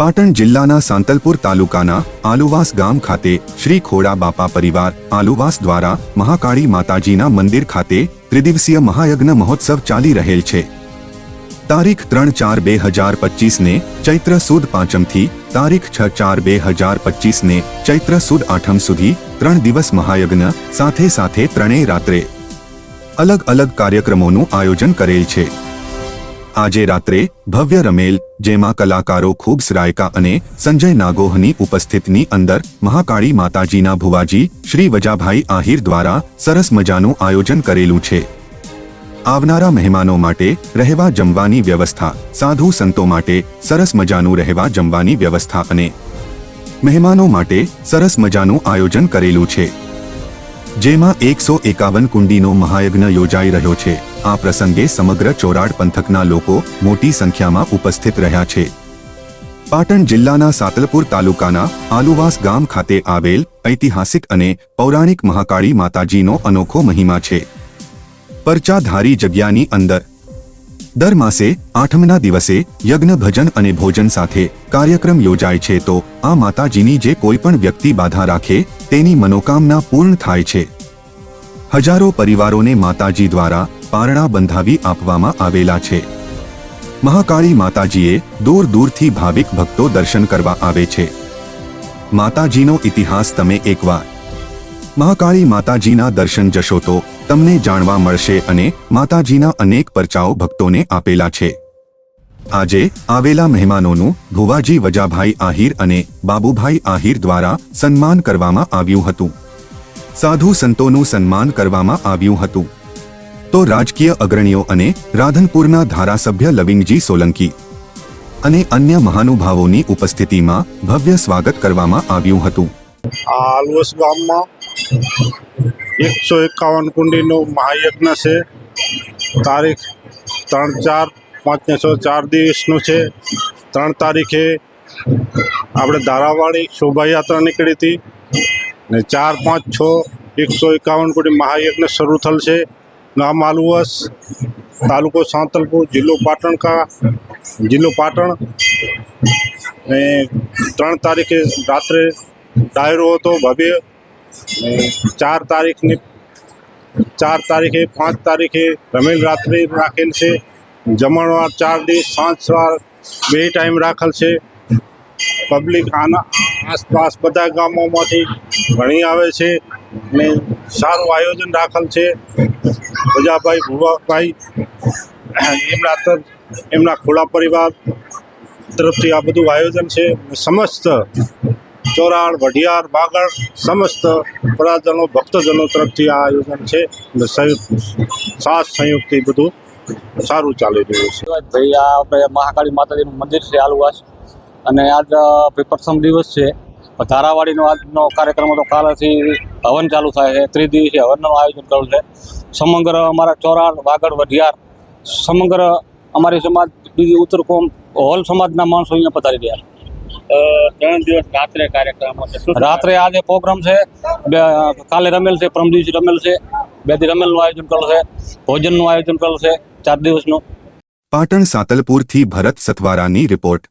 પાટણ જિલ્લાના સાંતલપુર તાલુકાના આલુવાસ ગામ ખાતે શ્રી ખોડા બાપા પરિવાર આલુવાસ દ્વારા મહાકાળી માતાજીના મંદિર ખાતે ત્રિદિવસીય મહાયજ્ઞ મહોત્સવ ચાલી રહેલ છે. તારીખ ત્રણ ચાર બે હજાર પચીસને ચૈત્ર સુદ પાંચમથી તારીખ છ ચાર બે હજાર પચીસને ચૈત્ર સુદ આઠમ સુધી ત્રણ દિવસ મહાયજ્ઞ સાથે સાથે ત્રણેય રાત્રે અલગ અલગ કાર્યક્રમોનું આયોજન કરેલ છે. આજે રાત્રે ભવ્ય રમેલ, જેમાં કલાકારો ખૂબ સરાયકા અને સંજય નાગોહની ઉપસ્થિતની અંદર મહાકાળી માતાજીના ભુવાજી શ્રી વજાભાઈ આહિર દ્વારા સરસ મજાનું આયોજન કરેલું છે. આવનારા મહેમાનો માટે રહેવા જમવાની વ્યવસ્થા, સાધુ સંતો માટે સરસ મજાનું રહેવા જમવાની વ્યવસ્થા અને મહેમાનો માટે સરસ મજાનું આયોજન કરેલું છે. જેમાં એકસો એકાવન કુંડીનો મહાયજ્ઞ યોજાઈ રહ્યો છે. આ પ્રસંગે સમગ્ર ચોરાડ પંથકના લોકો મોટી સંખ્યામાં ઉપસ્થિત રહ્યા છે. પાટણ જિલ્લાના સાતલપુર તાલુકાના આલુવાસ ગામ ખાતે આવેલ ઐતિહાસિક અને પૌરાણિક મહાકાળી માતાજીનો અનોખો મહિમા છે. પરચાધારી જગ્યાની અંદર દર માસે આઠમના દિવસે યજ્ઞ, ભજન અને ભોજન સાથે કાર્યક્રમ યોજાય છે તો આ માતાજીની જે કોઈ પણ વ્યક્તિ બાધા રાખે તેની મનોકામના પૂર્ણ થાય છે. હજારો પરિવારોને માતાજી દ્વારા પારણા બંધાવી આપવામાં આવેલા છે. મહાકાળી માતાજીએ દૂર દૂરથી ભાવિક ભક્તો દર્શન કરવા આવે છે. માતાજીનો ઇતિહાસ તમે એકવાર મહાકાળી માતાજીના દર્શન જશો તો તમને જાણવા મળશે અને માતાજીના અનેક પરચાઓ ભક્તોને આપેલા છે. આજે આવેલા મહેમાનોનું ભુવાજી વજાભાઈ આહિર અને બાબુભાઈ આહિર દ્વારા સન્માન કરવામાં આવ્યું હતું. સાધુ સંતોનું સન્માન કરવામાં આવ્યું હતું. તો રાજકીય અગ્રણીઓ અને રાધનપુરના ધારાસભ્ય લવિંગજી સોલંકી અને અન્ય મહાનુભાવોની ઉપસ્થિતિમાં ભવ્ય સ્વાગત કરવામાં આવ્યું હતું. આલવસ ગામમાં એકસો એકાવન કુંડીનો મહાયજ્ઞ છે. તારીખ ત્રણ ચાર પાંચને સો ચાર દિવસનું છે. ત્રણ તારીખે આપણે ધારાવાળી શોભાયાત્રા નીકળી હતી. ને ચાર પાંચ છ એકસો એકાવન કુંડી મહાયજ્ઞ શરૂ થયેલ છે. ગામ આલુવસ, તાલુકો સાંતલપુર, જિલ્લો પાટણ કા જિલ્લો પાટણ. ને ત્રણ તારીખે રાત્રે ડાયરો હતો, ભવ્ય. ને ચાર તારીખની, ચાર તારીખે, પાંચ તારીખે રમેલ રાત્રે રાખેલ છે. જમણવાર ચાર દિવસ સાંજ સવાર બે ટાઈમ રાખેલ છે. પબ્લિક આના આસપાસ બધા ગામોમાંથી ઘણી આવે છે. ને સારું આયોજન રાખેલ છે. પ્રજાભાઈ ભુવાભાઈ, એમના એમના ખુલ્લા પરિવાર તરફથી આ બધું આયોજન છે. સમસ્ત ચોરાડ વઢિયાર બાગળ સમસ્ત પ્રજાજનો ભક્તજનો તરફથી આ આયોજન છે. સંયુક્ત સાથ સંયુક્તથી બધું સારું ચાલી રહ્યું છે. ભાઈ, આ આપણે મહાકાળી માતાજીનું મંદિર છે આલુવાસ. અને આજ પ્રથમ દિવસ છે. ધારાવાડીનો આજનો કાર્યક્રમ હતો. કાલથી હવન ચાલુ થાય છે. ત્રિદિવસીય હવનનું આયોજન કરેલું છે. સમગ્ર અમારા ચોરાડ વાગડ વઢિયાર સમગ્ર અમારી સમાજ બીજી ઉત્તર કોમ હોલ સમાજના માણસો અહીંયા પધારી રહ્યા છે. ત્રણ દિવસ રાત્રે કાર્યક્રમ રાત્રે આજે પ્રોગ્રામ છે. બે કાલે રમેલ છે પરમ દિવસે રમેલ છે. બે દી રમેલનું આયોજન કરેલું છે. ભોજનનું આયોજન કરેલું છે. ચાર દિવસનું. પાટણ સાતલપુરથી ભરત સતવારાની રિપોર્ટ.